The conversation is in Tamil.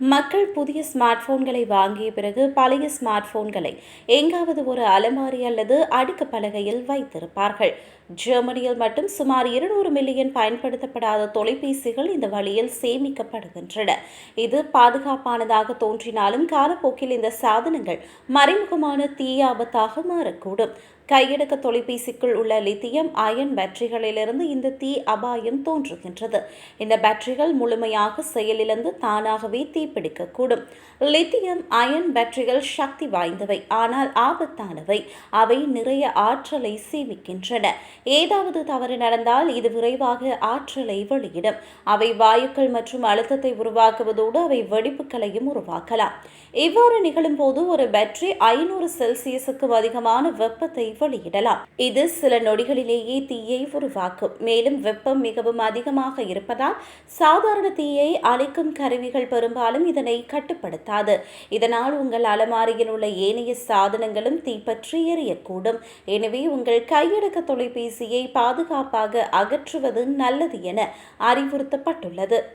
மக்கள் புதிய ஸ்மார்ட் போன்களை வாங்கிய பிறகு பழைய ஸ்மார்ட் போன்களை எங்காவது ஒரு அலமாரி அல்லது அடுக்கு பலகையில் வைத்திருப்பார்கள். ஜெர்மனியில் மட்டும் சுமார் இருநூறு மில்லியன் பயன்படுத்தப்படாத தொலைபேசிகள் இந்த வழியில் சேமிக்கப்படுகின்றன. இது பாதுகாப்பானதாக தோன்றினாலும் காலப்போக்கில் இந்த சாதனங்கள் மறைமுகமான தீய ஆபத்தாக மாறக்கூடும். கையடக்க தொலைபேசிக்குள் உள்ள லித்தியம் அயன் பேட்டரிகளிலிருந்து இந்த தீ அபாயம் தோன்றுகின்றது. இந்த பேட்டரிகள் முழுமையாக செயலிழந்து தானாகவே தீ தீப்பிடிக்கக்கூடும். லித்தியம் அயன் பேட்டரிகள் சக்தி வாய்ந்தவை ஆனால் ஆபத்தானவை. அவை நிறைய ஆற்றலை சேமிக்கின்றன. ஏதாவது தவறு நடந்தால் இது விரைவாக ஆற்றலை வெளியிடும். அவை வாயுக்கள் மற்றும் அழுத்தத்தை உருவாக்குவதோடு அவை வெடிப்புகளையும் உருவாக்கலாம். இவ்வாறு நிகழும் போது ஒரு பேட்டரி ஐநூறு செல்சியஸுக்கும் அதிகமான வெப்பத்தை வெளியிடலாம். இது சில நொடிகளிலேயே தீயை உருவாக்கும். மேலும் வெப்பம் மிகவும் அதிகமாக இருப்பதால் சாதாரண தீயை அணைக்கும் கருவிகள் பெரும்பாலும் இதனை கட்டுப்படுத்தாது. இதனால் உங்கள் அலமாரியில் உள்ள ஏனைய சாதனங்களும் தீப்பற்றி எரியக்கூடும். எனவே உங்கள் கையடக்க தொலைபேசியை பாதுகாப்பாக அகற்றுவது நல்லது என அறிவுறுத்தப்பட்டுள்ளது.